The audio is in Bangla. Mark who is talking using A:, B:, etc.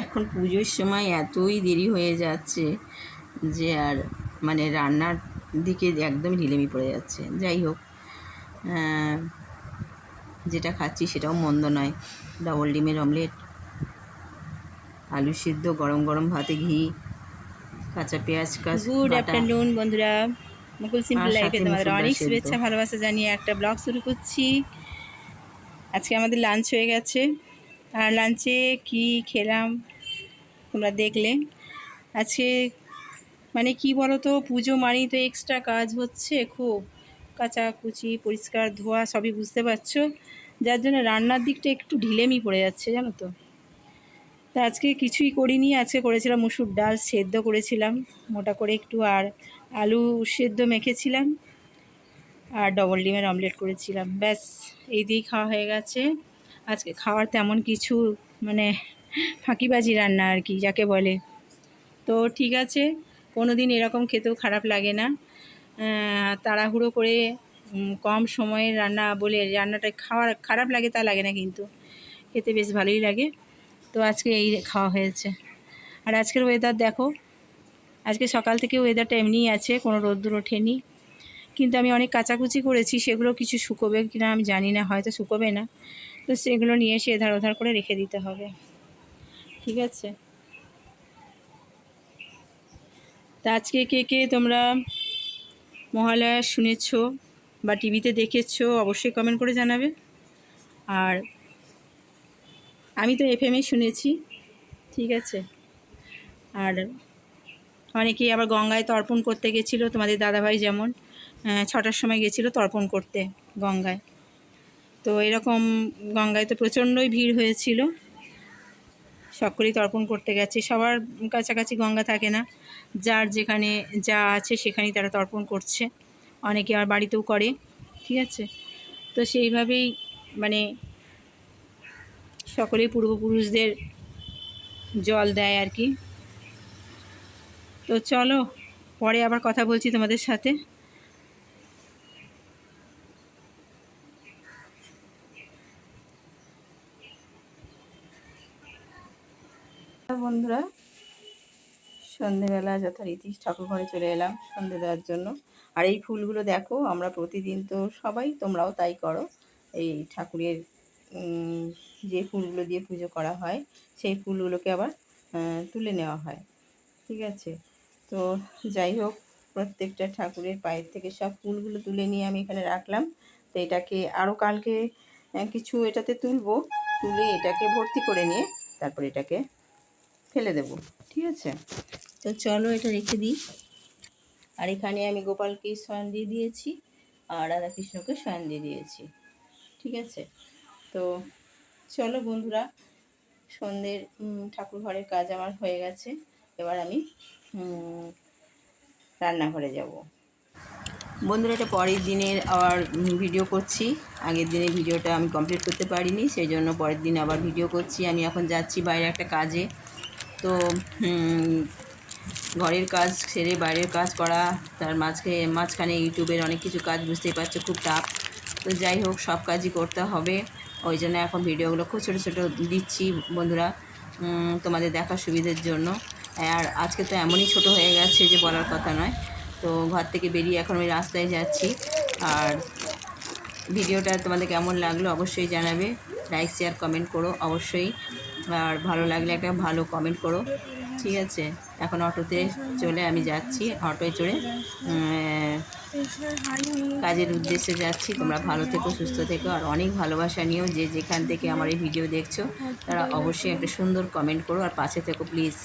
A: এখন পুজোর সময় এতই দেরি হয়ে যাচ্ছে যে আর মানে রান্নার দিকে একদম ঢিলেমি পড়ে যাচ্ছে। যাই হোক যেটা খাচ্ছি সেটাও মন্দ নয়। ডবল ডিমের অমলেট আলু সিদ্ধ গরম গরম ভাতে ঘি কাঁচা পেঁয়াজ কাঁচ
B: গুড। আফটারনুন বন্ধুরা। মুকুল সিম্পল লাইফে তোমাদের অনেক শুভেচ্ছা ভালোবাসা জানিয়ে একটা ব্লগ শুরু করছি। আজকে আমাদের লাঞ্চ হয়ে গেছে। আর লাঞ্চে কি খেলাম তোমরা দেখলে। আজকে মানে কি বলো তো পুজো মানেই তো এক্সট্রা কাজ হচ্ছে খুব। কাচাকুচি, পরিষ্কার ধোয়া সবই বুঝতে পারছ। যার জন্য রান্নার দিকটা একটু ঢিলেমি পড়ে যাচ্ছে, জানো তো। তা আজকে কিছুই করিনি, আজকে করেছিলাম মুসুর ডাল সেদ্ধ করেছিলাম, মোটা করে একটু আর আলু সেদ্ধ মেখেছিলাম। আর ডবল ডিমের অমলেট করেছিলাম, ব্যাস, এই দিয়েই খাওয়া হয়ে গেছে। আজকে খাওয়ার তেমন কিছু মানে ফাঁকিবাজি রান্না আর কি, যাকে বলে। তো ঠিক আছে কোনো দিন এরকম খেতেও খারাপ লাগে না। তাড়াহুড়ো করে কম সময়ে রান্না বলে রান্নাটা খাওয়ার খারাপ লাগে তা লাগে না কিন্তু। খেতে বেশ ভালোই লাগে। তো আজকে এই খাওয়া হয়েছে। আর আজকের ওয়েদার দেখো, আজকে সকাল থেকে ওয়েদারটা এমনিই আছে, কোনো রোদ্দুর ওঠেনি। কিন্তু আমি অনেক কাচাকুচি করেছি, সেগুলো কিছু শুকোবে কিনা আমি জানি না, হয়তো শুকোবে না। তো সেগুলো নিয়ে এসে এধার ওধার করে রেখে দিতে হবে। ঠিক আছে? তা আজকে কে কে তোমরা মহালয়া শুনেছো বা টিভিতে দেখেছ অবশ্যই কমেন্ট করে জানাবে। আর আমি তো এফএমে শুনেছি, ঠিক আছে? আর অনেকেই আবার গঙ্গায় তর্পণ করতে গেছিল, তোমাদের দাদাভাই যেমন ছটার সময় গেছিল তর্পণ করতে গঙ্গায়। তো এরকম গঙ্গায় তো প্রচণ্ডই ভিড় হয়েছিল। সকলেই তর্পণ করতে গেছে। সবার কাছাকাছি গঙ্গা থাকে না। যার যেখানে যা আছে সেখানেই তারা তর্পণ করছে। অনেকে আর বাড়িতেও করে, ঠিক আছে? তো সেইভাবেই মানে সকলেই পূর্বপুরুষদের জল দেয় আর কি। তো চলো, পরে আবার কথা বলছি তোমাদের সাথে।
A: বন্ধুরা, সন্ধেবেলা যথারীতি ঠাকুর ঘরে চলে এলাম সন্ধে দেওয়ার জন্য। আর এই ফুলগুলো দেখো, আমরা প্রতিদিন তো সবাই, তোমরাও তাই করো। এই ঠাকুরের যে ফুলগুলো দিয়ে পুজো করা হয়, সেই ফুলগুলোকে আবার তুলে নেওয়া হয়। ঠিক আছে? তো যাই হোক, প্রত্যেকটা ঠাকুরের পায়ের থেকে সব ফুলগুলো তুলে নিয়ে আমি এখানে রাখলাম। তো এটাকে আরও কালকে কিছু এটাতে তুলবো। তুলে এটাকে ভর্তি করে নিয়ে, তারপর এটাকে ফেলে দেব, ঠিক আছে? তো চলো এটা রেখে দিই। আর এখানে আমি গোপালকে শয়ন দিয়ে দিয়েছি, আর রাধাকৃষ্ণকে শয়ন দিয়ে দিয়েছি, ঠিক আছে? তো চলো বন্ধুরা, সন্ধ্যের ঠাকুর ঘরের কাজ আমার হয়ে গেছে। এবার আমি রান্নাঘরে যাব। বন্ধুরা, এটা পরের দিনের আবার ভিডিও করছি। আগের দিনের ভিডিওটা আমি কমপ্লিট করতে পারিনি, সেই জন্য পরের দিন আবার ভিডিও করছি। আমি এখন যাচ্ছি বাইরে একটা কাজে। তো ঘরের কাজ সেরে বাইরের কাজ করা, তার মাঝখানে মাঝখানে ইউটিউবের অনেক কিছু কাজ বুঝতেই পারছ, খুব টাফ। তো যাই হোক, সব কাজই করতে হবে। ওই জন্য এখন ভিডিওগুলো খুব ছোটো ছোটো দিচ্ছি বন্ধুরা তোমাদের দেখার সুবিধের জন্য। আর আজকে তো এমনই ছোট হয়ে গেছে যে বলার কথা নয়। তো ঘর থেকে বেরিয়ে এখন আমি রাস্তায় যাচ্ছি। আর ভিডিওটা তোমাদের কেমন লাগল অবশ্যই জানাবে। লাইক, শেয়ার, কমেন্ট করো অবশ্যই। আর ভালো লাগলে একটা ভালো কমেন্ট করো। ঠিক আছে? এখন অটোতে চলে আমি যাচ্ছি, অটোয় চড়ে কাজের উদ্দেশ্যে যাচ্ছি। তোমরা ভালো থেকো, সুস্থ থেকো, আর অনেক ভালোবাসা নিয়েও যে যেখান থেকে আমার এই ভিডিও দেখছ, তারা অবশ্যই একটা সুন্দর কমেন্ট করো, আর পাশে থেকো প্লিজ